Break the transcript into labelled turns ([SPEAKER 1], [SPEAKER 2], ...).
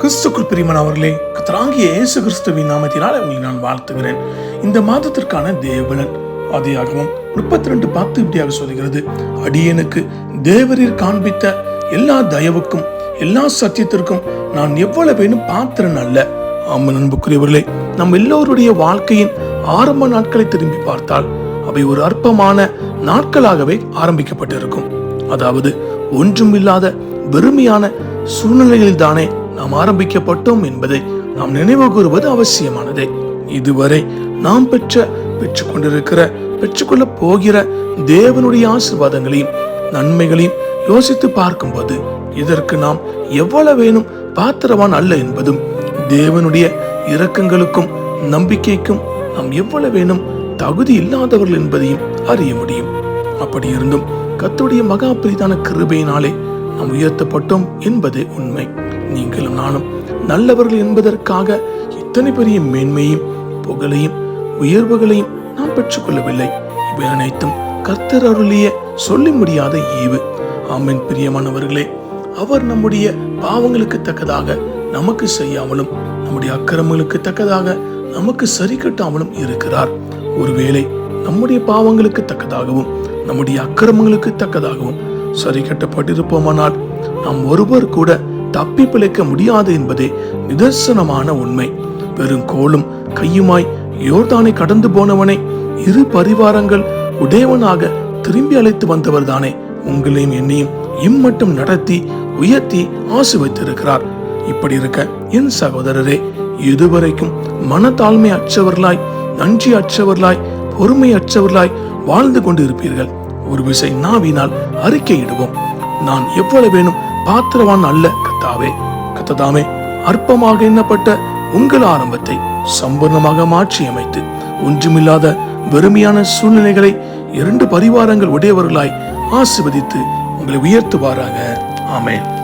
[SPEAKER 1] கிறிஸ்துக்குள் பிரிமன் அவர்களே கத்தராகிய இயேசு கிறிஸ்துவின் நாமத்தினால் உங்களை நான் வாழ்த்துகிறேன். இந்த மாதத்திற்கான தேவலன் ஆதியாகமம் முப்பத்தி ரெண்டு பத்து இப்படியாக சொல்கிறது அடியனுக்கு தேவரீர் காண்பித்த எல்லா தயவுக்கும் எல்லா சத்தியத்திற்கும் நான் எவ்வளவேனும் பாத்திரன் அல்ல. ஆம அன்புக்குரியவர்களே நம் எல்லோருடைய வாழ்க்கையின் ஆரம்ப நாட்களை திரும்பி பார்த்தால் அவை ஒரு அற்பமான நாட்களாகவே ஆரம்பிக்கப்பட்டிருக்கும். அதாவது ஒன்றுமில்லாத வெறுமையான சூழ்நிலைகளில் தானே நாம் ஆரம்பிக்கப்பட்டோம் என்பதை நாம் நினைவு கூறுவது அவசியமானதே. இதுவரை நாம் பெற்ற பெற்றுக்கொண்டிருக்கிற பெற்றுக்கொள்ளப் போகிற தேவனுடைய ஆசீர்வாதங்களையும் நன்மைகளையும் யோசித்து பார்க்கும்போது இதற்கு நாம் எவ்வளவேனும் பாத்திரவான் அல்ல என்பதும் தேவனுடைய இரக்கங்களுக்கும் நம்பிக்கைக்கும் நாம் எவ்வளவேனும் தகுதி இல்லாதவர்கள் என்பதையும் அறிய முடியும். அப்படி இருந்தும் கத்துடைய மகா பிரிதான கிருபையினாலே நாம் உயர்த்தப்பட்டோம் என்பது உண்மை. நீங்களும் நானும் நல்லவர்கள் என்பதற்காக இத்தனை பெரிய மேன்மையும் புகழையும் உயர்வுகளையும் நாம் பெற்றுக்கொள்ளவில்லை. இவை அனைத்தும் கர்த்தர் அருளிய சொல்லி முடியாத ஈவு. ஆமின். பிரியமானவர்களே அவர் நம்முடைய பாவங்களுக்கு தக்கதாக நமக்கு செய்யாமலும் நம்முடைய அக்கிரமங்களுக்கு தக்கதாக நமக்கு சரி கட்டாமலும் இருக்கிறார். ஒருவேளை நம்முடைய பாவங்களுக்கு தக்கதாகவும் நம்முடைய அக்கிரமங்களுக்கு தக்கதாகவும் சரி கட்டப்பட்டிருப்போமானால் நாம் ஒருவர் கூட தப்பி பிழைக்க முடியாது என்பதே நிதர்சனமான உண்மை. வெறும் கோலும் கையுமாய் யோர்தானை கடந்து போனவனை இரு பரிவாரங்கள் உடையவனாக திரும்பி அழைத்து வந்தவர்தானே. உங்களையும் என்னையும் இம்மட்டும் நடத்தி உயர்த்தி ஆசு வைத்திருக்கிறார் இப்படி இருக்க என் சகோதரரே இதுவரைக்கும் மனத்தாழ்மை அற்றவர்களாய் நன்றி அற்றவர்களாய் பொறுமை அற்றவர்களாய் வாழ்ந்து கொண்டு இருப்பீர்கள் ஒரு விசை நாவினால் அறிக்கையிடுவோம். நான் எவ்வளவேனும் பாத்திரவான் அல்ல கத்தாவே கத்ததாமே அற்பமாக எண்ணப்பட்ட உங்கள் ஆரம்பத்தை சம்பூர்ணமாக மாற்றி அமைத்து ஒன்றுமில்லாத வெறுமையான சூழ்நிலைகளை இரண்டு பரிவாரங்கள் உடையவர்களாய் ஆசிர்வதித்து உங்களை உயர்த்துவாராக. ஆமேன்.